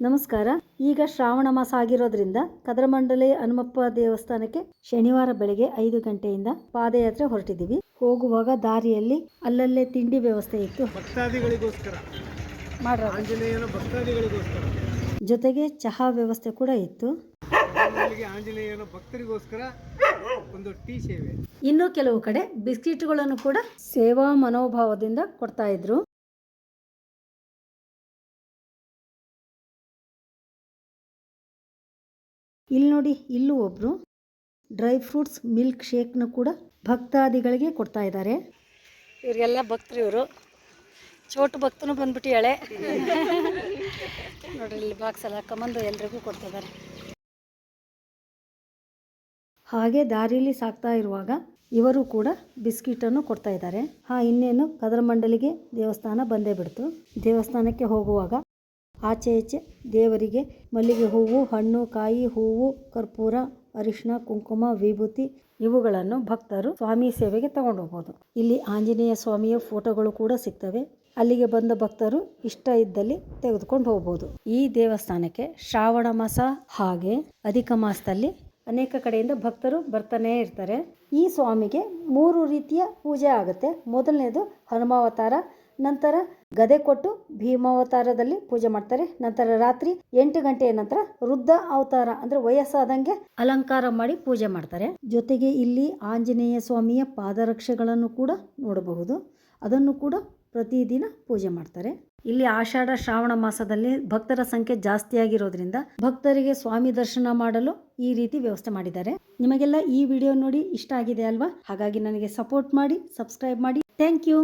ನಮಸ್ಕಾರ. ಈಗ ಶ್ರಾವಣ ಮಾಸ ಆಗಿರೋದ್ರಿಂದ ಕದರಮಂಡಲಿ ಹನುಮಪ್ಪ ದೇವಸ್ಥಾನಕ್ಕೆ ಶನಿವಾರ ಬೆಳಗ್ಗೆ ಐದು ಗಂಟೆಯಿಂದ ಪಾದಯಾತ್ರೆ ಹೊರಟಿದ್ದೀವಿ. ಹೋಗುವಾಗ ದಾರಿಯಲ್ಲಿ ಅಲ್ಲಲ್ಲೇ ತಿಂಡಿ ವ್ಯವಸ್ಥೆ ಇತ್ತು. ಭಕ್ತಾದಿಗಳಿಗೋಸ್ಕರ. ಆಂಜನೇಯನ ಭಕ್ತಾದಿಗಳಿಗೋಸ್ಕರ. ಜೊತೆಗೆ ಚಹಾ ವ್ಯವಸ್ಥೆ ಕೂಡ ಇತ್ತು. ಆಂಜನೇಯನ ಭಕ್ತರಿಗೋಸ್ಕರ ಒಂದು ಟೀ ಸೇವೆ. ಇನ್ನು ಕೆಲವು ಕಡೆ ಬಿಸ್ಕಿಟ್ಗಳನ್ನು ಕೂಡ ಸೇವಾ ಮನೋಭಾವದಿಂದ ಕೊಡ್ತಾ ಇದ್ರು. ಇಲ್ಲಿ ನೋಡಿ ಇಲ್ಲೂ ಒಬ್ರು ಡ್ರೈ ಫ್ರೂಟ್ಸ್ ಮಿಲ್ಕ್ ಶೇಕ್ನ ಕೂಡ ಭಕ್ತಾದಿಗಳಿಗೆ ಕೊಡ್ತಾ ಇದ್ದಾರೆ. ಇವರಿಗೆಲ್ಲ ಭಕ್ತರು ಇವರು. ಚೋಟು ಭಕ್ತನು ಬಂದ್ಬಿಟ್ಟಿಯಾಳೆ ನೋಡ್ರಿ ಇಲ್ಲಿ ಬಾಕ್ಸ್ ಎಲ್ಲ ಹಾಕೊಂಬಂದು ಎಲ್ರಿಗೂ ಕೊಡ್ತಿದ್ದಾರೆ ಹಾಗೆ ದಾರಿಲಿ ಸಾಕ್ತಾ ಇರುವಾಗ ಇವರು ಕೂಡ ಬಿಸ್ಕಿಟನ್ನು ಕೊಡ್ತಾ ಇದ್ದಾರೆ. ಹಾ ಇನ್ನೇನು ಕದರಮಂಡಲಿಗೆ ದೇವಸ್ಥಾನ ಬಂದೇ ಬಿಡ್ತು. ದೇವಸ್ಥಾನಕ್ಕೆ ಹೋಗುವಾಗ ಆಚೆ ಈಚೆ ದೇವರಿಗೆ ಮಲ್ಲಿಗೆ ಹೂವು, ಹಣ್ಣು, ಕಾಯಿ ಹೂವು, ಕರ್ಪೂರ ಅರಿಶಿನ ಕುಂಕುಮ, ವಿಭೂತಿ ಇವುಗಳನ್ನು ಭಕ್ತರು ಸ್ವಾಮಿ ಸೇವೆಗೆ ತಗೊಂಡು ಹೋಗ್ಬೋದು ಇಲ್ಲಿ ಆಂಜನೇಯ ಸ್ವಾಮಿಯ ಫೋಟೋಗಳು ಕೂಡ ಸಿಗ್ತವೆ. ಅಲ್ಲಿಗೆ ಬಂದ ಭಕ್ತರು ಇಷ್ಟ ಇದ್ದಲ್ಲಿ ತೆಗೆದುಕೊಂಡು ಹೋಗ್ಬೋದು. ಈ ದೇವಸ್ಥಾನಕ್ಕೆ ಶ್ರಾವಣ ಮಾಸ ಹಾಗೆ ಅಧಿಕ ಮಾಸದಲ್ಲಿ ಅನೇಕ ಕಡೆಯಿಂದ ಭಕ್ತರು ಬರ್ತಾನೇ ಇರ್ತಾರೆ. ಈ ಸ್ವಾಮಿಗೆ ಮೂರು ರೀತಿಯ ಪೂಜೆ ಆಗುತ್ತೆ. ಮೊದಲನೇದು ಹನುಮಾವತಾರ ನಂತರ ಗದೆ ಕೊಟ್ಟು ಭೀಮಾವತಾರದಲ್ಲಿ ಪೂಜೆ ಮಾಡ್ತಾರೆ. ನಂತರ ರಾತ್ರಿ ಎಂಟು ಗಂಟೆಯ ನಂತರ ವೃದ್ಧ ಅವತಾರ ಅಂದ್ರೆ ವಯಸ್ಸಾದಂಗೆ ಅಲಂಕಾರ ಮಾಡಿ ಪೂಜೆ ಮಾಡ್ತಾರೆ. ಜೊತೆಗೆ ಇಲ್ಲಿ ಆಂಜನೇಯ ಸ್ವಾಮಿಯ ಪಾದರಕ್ಷೆಗಳನ್ನು ಕೂಡ ನೋಡಬಹುದು. ಅದನ್ನು ಕೂಡ ಪ್ರತಿದಿನ ಪೂಜೆ ಮಾಡ್ತಾರೆ. ಇಲ್ಲಿ ಆಷಾಢ ಶ್ರಾವಣ ಮಾಸದಲ್ಲಿ ಭಕ್ತರ ಸಂಖ್ಯೆ ಜಾಸ್ತಿ ಆಗಿರೋದ್ರಿಂದ ಭಕ್ತರಿಗೆ ಸ್ವಾಮಿ ದರ್ಶನ ಮಾಡಲು ಈ ರೀತಿ ವ್ಯವಸ್ಥೆ ಮಾಡಿದ್ದಾರೆ. ನಿಮಗೆಲ್ಲ ಈ ವಿಡಿಯೋ ನೋಡಿ ಇಷ್ಟ ಆಗಿದೆ ಅಲ್ವಾ? ಹಾಗಾಗಿ ನನಗೆ ಸಪೋರ್ಟ್ ಮಾಡಿ, ಸಬ್ಸ್ಕ್ರೈಬ್ ಮಾಡಿ. Thank you.